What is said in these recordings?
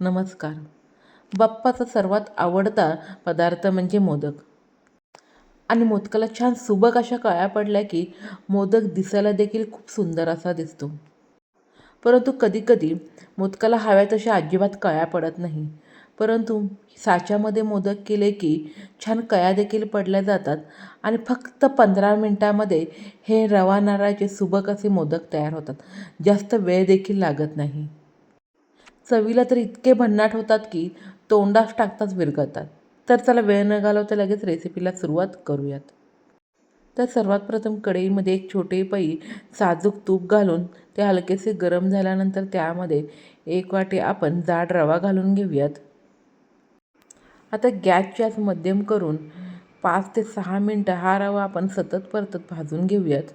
नमस्कार. बाप्पाचा सर्वात आवडता पदार्थ म्हणजे मोदक. आणि मोदकाला छान सुबक अशा कळ्या पडल्या की मोदक दिसायला देखील खूप सुंदर असा दिसतो. परंतु कधीकधी मोदकाला हव्या तशा अजिबात कळ्या पडत नाही. परंतु साच्यामध्ये मोदक केले की छान कया देखील पडल्या जातात आणि फक्त पंधरा मिनटामध्ये हे रवा नारळाचे सुबक असे मोदक तयार होतात. जास्त वेळ देखील लागत नाही. चवीला तर इतके भन्नाट होतात की तोंडात टाकताच विरघळतात. तर चला वेळ न घालवता लगेच रेसिपीला सुरुवात करूयात. तर सर्वात प्रथम कढईमध्ये एक छोटे पई साजूक तूप घालून ते हलकेसे गरम झाल्यानंतर त्यामध्ये एक वाटी आपण जाड रवा घालून घेऊयात. आता गॅसची आज मध्यम करून पाच ते सहा मिनटं हा रवा आपण सतत परतत भाजून घेऊयात.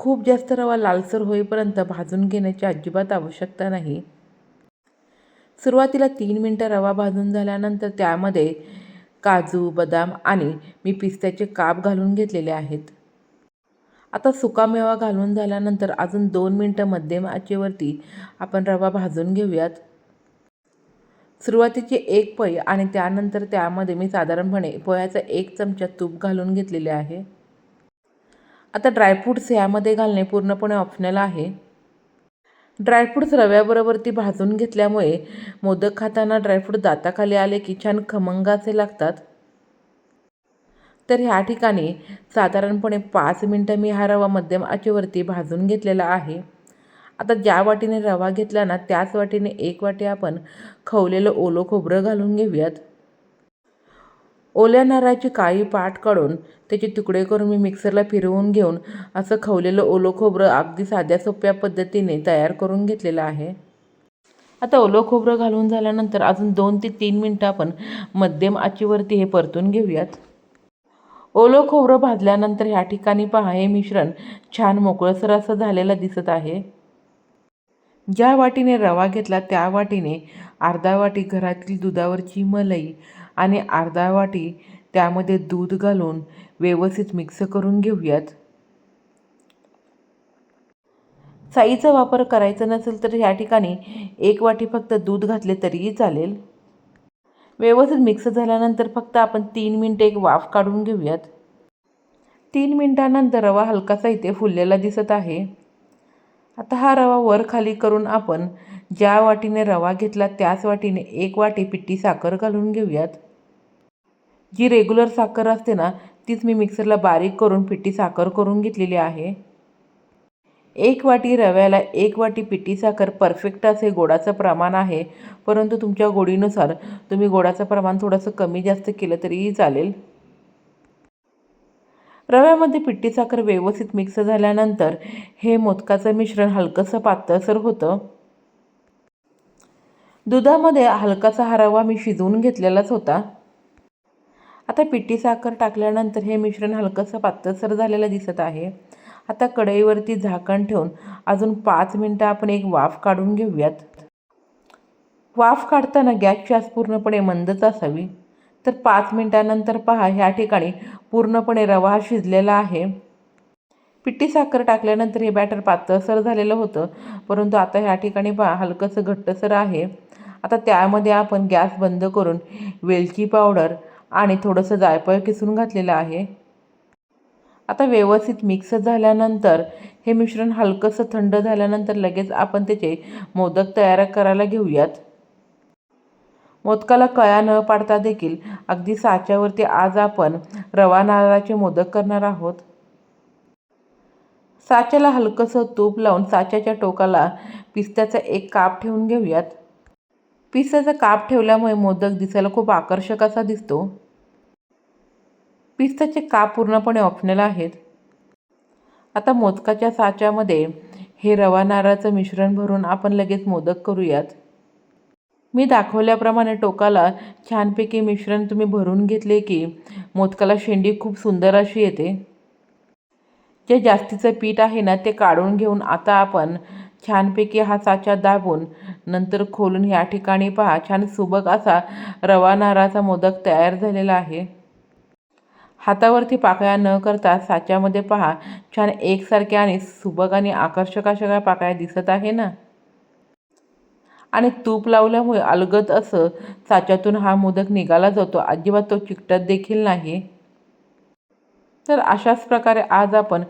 खूप जास्त रवा लालसर होईपर्यंत भाजून घेण्याची अजिबात आवश्यकता नाही. सुरुवातीला तीन मिनटं रवा भाजून झाल्यानंतर त्यामध्ये काजू बदाम आणि मी पिस्त्याचे काप घालून घेतलेले आहेत. आता सुकामेवा घालून झाल्यानंतर अजून दोन मिनटं मध्यम आचेवरती आपण रवा भाजून घेऊयात. सुरुवातीची एक पै आणि त्यानंतर त्यामध्ये मी साधारणपणे पोह्याचा एक चमचा तूप घालून घेतलेले आहे. आता ड्रायफ्रूट्स यामध्ये घालणे पूर्णपणे ऑप्शनल आहे. ड्रायफ्रूट्स रव्याबरोबर ती भाजून घेतल्यामुळे मोदक खाताना ड्रायफ्रूट दाताखाली आले की छान खमंगाचे लागतात. तर ह्या ठिकाणी साधारणपणे पाच मिनटं मी हा रवा मध्यम आचेवरती भाजून घेतलेला आहे. आता ज्या वाटीने रवा घेतला ना त्याच वाटीने एक वाटी आपण खवलेलं ओलं खोबरं घालून घेऊयात. ओल्या नारळाची काळी पाट काढून त्याचे तुकडे करून मी मिक्सरला फिरवून घेऊन असं खवलेलं ओलं खोबरं अगदी साध्या सोप्या पद्धतीने तयार करून घेतलेलं आहे. आता ओलं खोबरं घालून झाल्यानंतर अजून दोन ते तीन मिनटं आपण मध्यम आचीवरती हे परतून घेऊयात. ओलं खोबरं भाजल्यानंतर ह्या ठिकाणी पहा हे मिश्रण छान मोकळसर असं झालेलं दिसत आहे. ज्या वाटीने रवा घेतला त्या वाटीने अर्धा वाटी घरातील दुधावरची मलई आणि अर्धा वाटी त्यामध्ये दूध घालून व्यवस्थित मिक्स करून घेऊयात. साईचा वापर करायचा नसेल तर ह्या ठिकाणी एक वाटी फक्त दूध घातले तरीही चालेल. व्यवस्थित मिक्स झाल्यानंतर फक्त आपण तीन मिनटं एक वाफ काढून घेऊयात. तीन मिनटानंतर रवा हलकासा इथे फुललेला दिसत आहे. आता हा रवा वर खाली करून आपण ज्या वाटीने रवा घेतला त्याच वाटीने एक वाटी पिट्टी साखर घालून घेऊयात. जी रेग्युलर साखर असते ना तीच मी मिक्सरला बारीक करून पिठी साखर करून घेतलेली आहे. एक वाटी रव्याला एक वाटी पिठी साखर परफेक्ट असे गोडाचं प्रमाण आहे. परंतु तुमच्या गोडीनुसार तुम्ही गोडाचं प्रमाण थोडंसं कमी जास्त केलं तरीही चालेल. रव्यामध्ये पिठी साखर व्यवस्थित मिक्स झाल्यानंतर हे मोदकाचं मिश्रण हलकंसं पातळसर होतं. दुधामध्ये हलकासा हा रवा मी शिजवून घेतलेलाच होता. आता पिठी साखर टाकल्यानंतर हे मिश्रण हलकंसं पातळसर झालेलं दिसत आहे. आता कढईवरती झाकण ठेवून अजून पाच मिनटं आपण एक वाफ काढून घेऊयात. वाफ काढताना गॅसची आस पूर्णपणे मंदच असावी. तर पाच मिनटानंतर पहा ह्या ठिकाणी पूर्णपणे रवा शिजलेला आहे. पिठी साखर टाकल्यानंतर हे बॅटर पातळसर झालेलं होतं. परंतु आता ह्या ठिकाणी पहा हलकंसं घट्टसर आहे. आता त्यामध्ये आपण गॅस बंद करून वेलची पावडर आणि थोडंसं जायफळ किसून घातलेलं आहे. आता व्यवस्थित मिक्स झाल्यानंतर हे मिश्रण हलकंसं थंड झाल्यानंतर लगेच आपण त्याचे मोदक तयार करायला घेऊयात. मोदकाला कळ्या न पाडता देखील अगदी साच्यावरती आज आपण रवा नारळाचे मोदक करणार आहोत. साच्याला हलकंसं तूप लावून साच्याच्या टोकाला पिस्त्याचा एक काप ठेवून घेऊयात. पिस्त्याचा काप ठेवल्यामुळे मोदक दिसायला खूप आकर्षक असा दिसतो. पिस्त्याचे काप पूर्णपणे ऑप्शनल आहेत. आता मोदकाच्या साच्यामध्ये हे रवा नारळाचं मिश्रण भरून आपण लगेच मोदक करूयात. मी दाखवल्याप्रमाणे टोकाला छानपैकी मिश्रण तुम्ही भरून घेतले की मोदकाला शेंडी खूप सुंदर अशी येते. जे जास्तीचं पीठ आहे ना ते काढून घेऊन आता आपण छानपैकी हा साचा दाबून नंतर खोलून ह्या ठिकाणी पहा. छान सुबक असा रवा नारळाचा मोदक तयार झालेला आहे. हातावरती पाकळ्या न करता साच्यामध्ये पहा. छान एकसारख्या आणि सुबक आणि आकर्षक अशा काय पाकळ्या दिसत आहे ना? आणि तूप लावल्यामुळे अलगद असं साच्यातून हा मोदक निघाला जातो. अजिबात तो चिकटत देखील नाही. तर अशाच प्रकारे आज आपण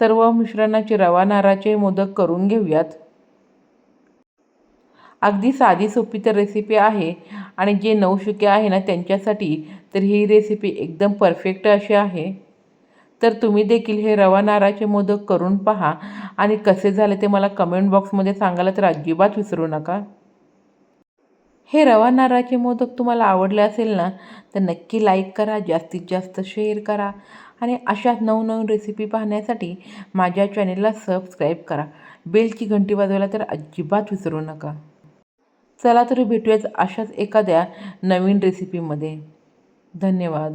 सर्व मिश्रणाचे रवा नाराचे मोदक करून घेऊयात. अगदी साधी सोपी तर रेसिपी आहे आणि जे नवशिके आहे ना त्यांच्यासाठी तर ही रेसिपी एकदम परफेक्ट अशी आहे. तर तुम्ही देखील हे रवा नाराचे मोदक करून पहा आणि कसे झाले ते मला कमेंट बॉक्समध्ये सांगायला तर अजिबात विसरू नका. हे रवा नारळाचे मोदक तुम्हाला आवडले असेल ना तर नक्की लाईक करा जास्तीत जास्त शेअर करा आणि अशाच नवनवीन रेसिपी पाहण्यासाठी माझ्या चॅनेलला सबस्क्राईब करा. बेलची घंटी वाजवायला तर अजिबात विसरू नका. चला तर भेटूयाच अशाच एखाद्या नवीन रेसिपीमध्ये धन्यवाद.